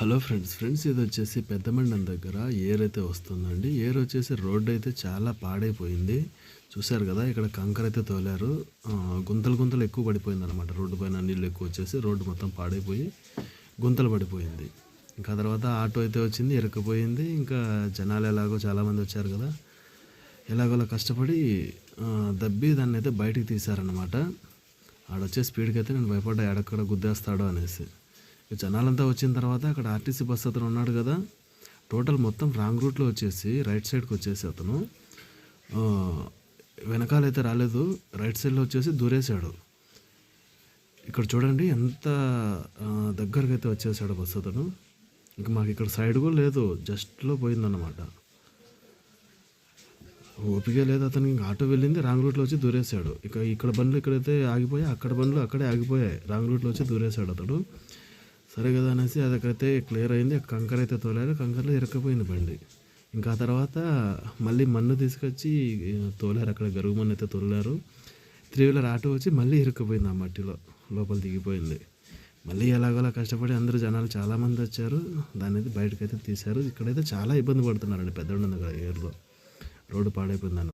Hello friends friends ఇది వచ్చేసి పెద్దమండం దగ్గర ఏర్ అయితే వస్తుందండి. ఏర్ వచ్చేసి రోడ్డు అయితే చాలా పాడైపోయింది. చూశారు కదా ఇక్కడ కంకర అయితే తోలారు. గుంతలు గుంతలు ఎక్కువ పడిపోయింది అనమాట రోడ్డు పైన నీళ్ళు ఎక్కువ వచ్చేసి రోడ్డు మొత్తం పాడైపోయి గుంతలు పడిపోయింది. ఇంకా తర్వాత ఆటో అయితే వచ్చింది ఇరకపోయింది ఇంకా జనాలు ఎలాగో చాలామంది వచ్చారు కదా ఎలాగోలా కష్టపడి దబ్బి దాన్ని అయితే బయటికి తీశారనమాట ఆడొచ్చే స్పీడ్కి అయితే నేను భయపడ్డా ఎడక్కడ గుద్దేస్తాడో అనేసి. జనాలంతా వచ్చిన తర్వాత అక్కడ ఆర్టీసీ బస్ అతను ఉన్నాడు కదా. టోటల్ మొత్తం రాంగ్ రూట్లో వచ్చేసి రైట్ సైడ్కి వచ్చేసి అతను వెనకాలైతే రాలేదు రైట్ సైడ్లో వచ్చేసి దూరేశాడు. ఇక్కడ చూడండి ఎంత దగ్గరకు అయితే వచ్చేసాడు బస్ అతను. ఇంకా మాకు ఇక్కడ సైడ్ కూడా లేదు జస్ట్లో పోయిందన్నమాట. ఓపిక లేదు అతనికి ఇంకా ఆటో వెళ్ళింది రాంగ్ రూట్లో వచ్చి దూరేశాడు. ఇక ఇక్కడ బండ్లు ఇక్కడైతే ఆగిపోయాయి అక్కడ బండ్లు అక్కడే ఆగిపోయాయి రాంగ్ రూట్లో వచ్చి దూరేశాడు అతడు సరే కదా అనేసి అదకైతే క్లియర్ అయింది. కంకర అయితే తోలారు. కంకరలో ఇరక్కపోయింది బండి. ఇంకా ఆ తర్వాత మళ్ళీ మన్ను తీసుకొచ్చి తోలారు. అక్కడ గరుగు మన్ను అయితే తోలారు. త్రీ వీలర్ ఆటో వచ్చి మళ్ళీ ఇరుక్కుపోయింది ఆ మట్టిలో. లోపల దిగిపోయింది. మళ్ళీ ఎలాగోలా కష్టపడి అందరూ జనాలు చాలామంది వచ్చారు. దాన్ని అయితే బయటకైతే తీశారు. ఇక్కడైతే చాలా ఇబ్బంది పడుతున్నారండి పెద్ద దగ్గర ఏర్లో రోడ్డు పాడైపోయిందని.